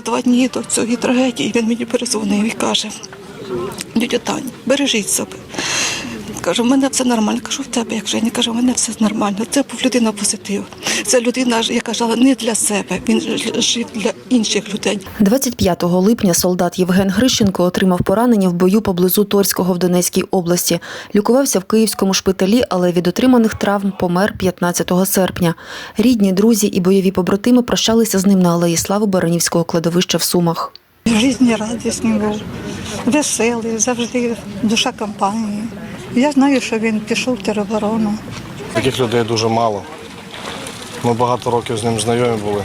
два дні до цієї трагедії він мені перезвонив і каже: Дядя Тань, бережіть себе. Кажу, в мене все нормально. Кажу, в тебе як Женя. Каже, у мене все нормально. Це був людина позитив. Це людина, яка жила не для себе, він ж- жив для інших людей. 25 липня солдат Євген Грищенко отримав поранення в бою поблизу Торського в Донецькій області. Лікувався в київському шпиталі, але від отриманих травм помер 15 серпня. Рідні, друзі і бойові побратими прощалися з ним на алеї Слави Баранівського кладовища в Сумах. Жизнерадісний був, веселий, завжди душа компанії. Я знаю, що він пішов в тероборону. Таких людей дуже мало. Ми багато років з ним знайомі були.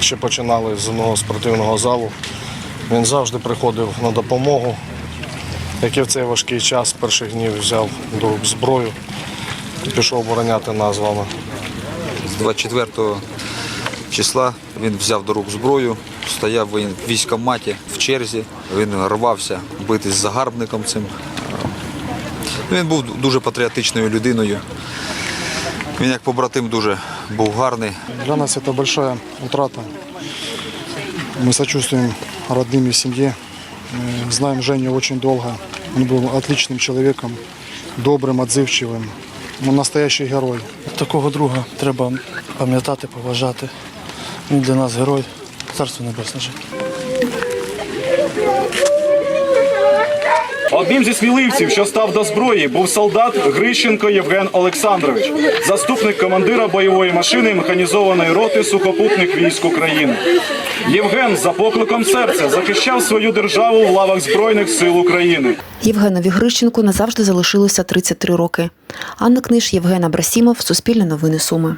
Ще починали з одного спортивного залу. Він завжди приходив на допомогу. Як і в цей важкий час з перших днів взяв до рук зброю і пішов обороняти нас з вами. З 24 числа він взяв до рук зброю, стояв в військкоматі в черзі, він рвався битись з загарбником цим. Він був дуже патріотичною людиною. Він як побратим дуже був гарний. Для нас это большая утрата. Мы сочувствуем родным и семье. Мы знаем Женю очень долго. Он был отличным человеком, добрым, отзывчивым. Он настоящий герой. Такого друга треба пам'ятати, поважати. Він для нас герой. Царство небесне життя. Одним зі сміливців, що став до зброї, був солдат Грищенко Євген Олександрович, заступник командира бойової машини механізованої роти сухопутних військ України. Євген за покликом серця захищав свою державу в лавах Збройних сил України. Євгенові Грищенку назавжди залишилося 33 роки. Анна Книж, Євген Абрасімов, Суспільне новини Суми.